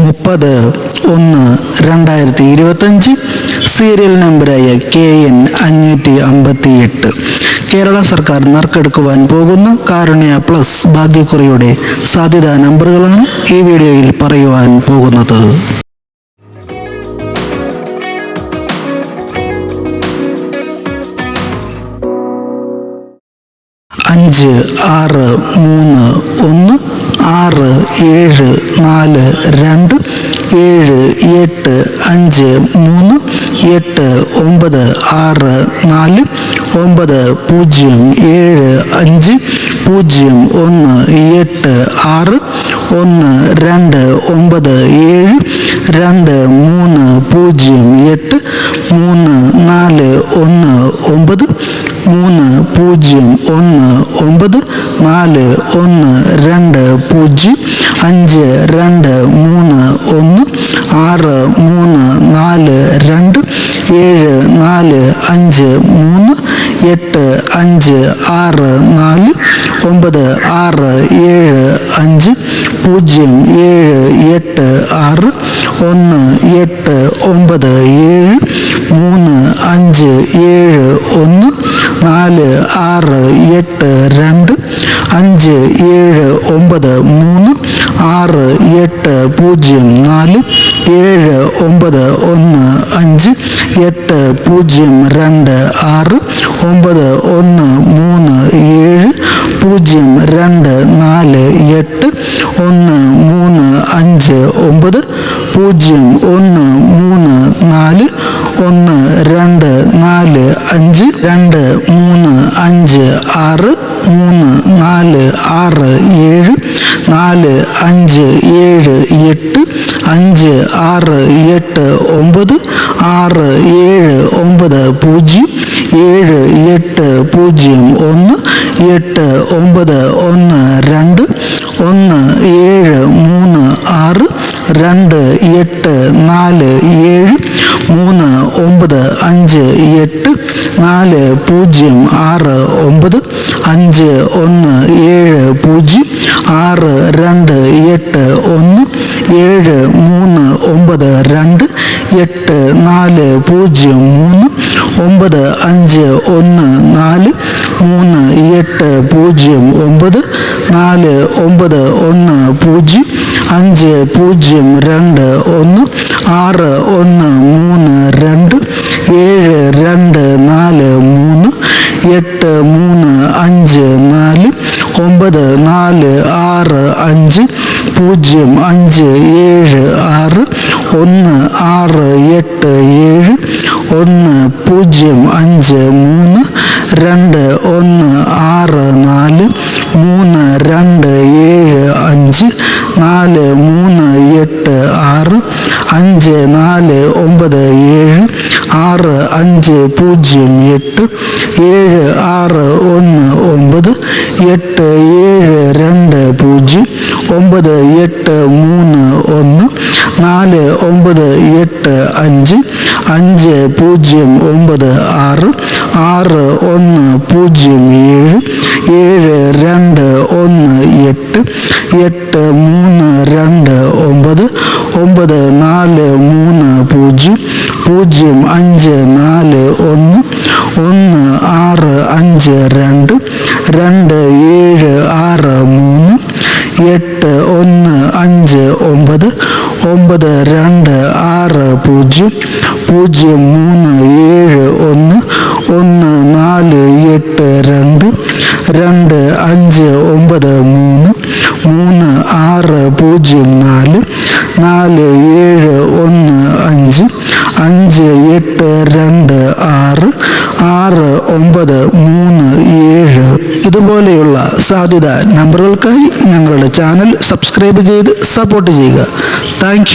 മുപ്പത് ഒന്ന് രണ്ടായിരത്തി ഇരുപത്തഞ്ച് സീരിയൽ നമ്പറായ കെ എൻ അഞ്ഞൂറ്റി അമ്പത്തി എട്ട് കേരള സർക്കാർ നറുക്കെടുക്കുവാൻ പോകുന്ന കാരുണ്യ പ്ലസ് ഭാഗ്യക്കുറിയുടെ സാധ്യതാ നമ്പറുകളാണ് ഈ വീഡിയോയിൽ പറയുവാൻ പോകുന്നത്. അഞ്ച് ആറ് മൂന്ന് ഒന്ന് ആറ് ഏഴ് നാല് രണ്ട് ഏഴ് എട്ട് അഞ്ച് മൂന്ന് എട്ട് ഒമ്പത് ആറ് നാല് ഒമ്പത് പൂജ്യം ഏഴ് അഞ്ച് പൂജ്യം ഒന്ന് എട്ട് ആറ് ഒന്ന് രണ്ട് ഒമ്പത് ഏഴ് രണ്ട് മൂന്ന് പൂജ്യം എട്ട് മൂന്ന് നാല് ഒന്ന് ഒമ്പത് മൂന്ന് പൂജ്യം ഒന്ന് ഒമ്പത് നാല് ഒന്ന് രണ്ട് പൂജ്യം അഞ്ച് രണ്ട് മൂന്ന് ഒന്ന് ആറ് മൂന്ന് നാല് രണ്ട് ഏഴ് നാല് അഞ്ച് മൂന്ന് എട്ട് അഞ്ച് ആറ് നാല് ഒമ്പത് ആറ് ഏഴ് അഞ്ച് പൂജ്യം ഏഴ് എട്ട് ആറ് ഒന്ന് എട്ട് ഒമ്പത് ഏഴ് മൂന്ന് അഞ്ച് ഏഴ് ഒന്ന് നാല് ആറ് എട്ട് രണ്ട് അഞ്ച് ഏഴ് ഒമ്പത് മൂന്ന് ആറ് എട്ട് പൂജ്യം നാല് ഏഴ് ഒമ്പത് ഒന്ന് അഞ്ച് എട്ട് പൂജ്യം രണ്ട് ആറ് ഒമ്പത് ഒന്ന് മൂന്ന് ഏഴ് പൂജ്യം രണ്ട് നാല് എട്ട് ഒന്ന് മൂന്ന് അഞ്ച് ഒമ്പത് പൂജ്യം ഒന്ന് മൂന്ന് നാല് ഒന്ന് രണ്ട് നാല് അഞ്ച് രണ്ട് മൂന്ന് അഞ്ച് ആറ് മൂന്ന് നാല് ആറ് ഏഴ് നാല് അഞ്ച് ഏഴ് എട്ട് അഞ്ച് ആറ് എട്ട് ഒമ്പത് ആറ് ഏഴ് ഒമ്പത് പൂജ്യം ഏഴ് എട്ട് പൂജ്യം ഒന്ന് എട്ട് ഒമ്പത് ഒന്ന് രണ്ട് ഒന്ന് ഏഴ് മൂന്ന് ആറ് രണ്ട് എട്ട് നാല് ഏഴ് മൂന്ന് ഒമ്പത് അഞ്ച് എട്ട് നാല് പൂജ്യം ആറ് ഒമ്പത് അഞ്ച് ഒന്ന് ഏഴ് പൂജ്യം ആറ് രണ്ട് എട്ട് ഒന്ന് ഏഴ് മൂന്ന് ഒമ്പത് രണ്ട് എട്ട് നാല് പൂജ്യം മൂന്ന് ഒമ്പത് അഞ്ച് ഒന്ന് നാല് മൂന്ന് എട്ട് പൂജ്യം ഒമ്പത് നാല് ഒമ്പത് ഒന്ന് പൂജ്യം അഞ്ച് പൂജ്യം രണ്ട് ഒന്ന് ആറ് ഒന്ന് മൂന്ന് രണ്ട് ഏഴ് രണ്ട് നാല് മൂന്ന് എട്ട് മൂന്ന് അഞ്ച് നാല് ഒമ്പത് നാല് ആറ് അഞ്ച് പൂജ്യം അഞ്ച് ഏഴ് ആറ് ഒന്ന് ആറ് എട്ട് ഏഴ് ഒന്ന് പൂജ്യം അഞ്ച് മൂന്ന് രണ്ട് ഒന്ന് ആറ് നാല് മൂന്ന് രണ്ട് ഏഴ് അഞ്ച് നാല് മൂന്ന് എട്ട് ആറ് അഞ്ച് നാല് ഒമ്പത് ഏഴ് ആറ് അഞ്ച് പൂജ്യം എട്ട് ഏഴ് ആറ് ഒന്ന് ഒമ്പത് എട്ട് ഏഴ് രണ്ട് പൂജ്യം ഒമ്പത് എട്ട് മൂന്ന് ഒന്ന് നാല് ഒമ്പത് എട്ട് അഞ്ച് അഞ്ച് പൂജ്യം ഒമ്പത് ആറ് ആറ് ഒന്ന് പൂജ്യം ഏഴ് ഏഴ് രണ്ട് ഒന്ന് എട്ട് എട്ട് മൂന്ന് രണ്ട് ഒമ്പത് ഒമ്പത് നാല് മൂന്ന് പൂജ്യം പൂജ്യം അഞ്ച് നാല് ഒന്ന് ഒന്ന് ആറ് അഞ്ച് രണ്ട് രണ്ട് ഏഴ് ആറ് മൂന്ന് എട്ട് ഒന്ന് അഞ്ച് ഒമ്പത് ഒമ്പത് രണ്ട് ആറ് പൂജ്യം പൂജ്യം മൂന്ന് ഏഴ് ഒന്ന് ഒന്ന് നാല് എട്ട് രണ്ട് രണ്ട് അഞ്ച് ഒമ്പത് മൂന്ന് മൂന്ന് ആറ് പൂജ്യം നാല് നാല് ഏഴ് ഒന്ന് അഞ്ച് അഞ്ച് എട്ട് രണ്ട് ആറ് ആറ് ഒമ്പത് മൂന്ന് ഏഴ്. ഇതുപോലെയുള്ള സാധ്യത നമ്പറുകൾക്കായി ഞങ്ങളുടെ ചാനൽ സബ്സ്ക്രൈബ് ചെയ്ത് സപ്പോർട്ട് ചെയ്യുക. താങ്ക്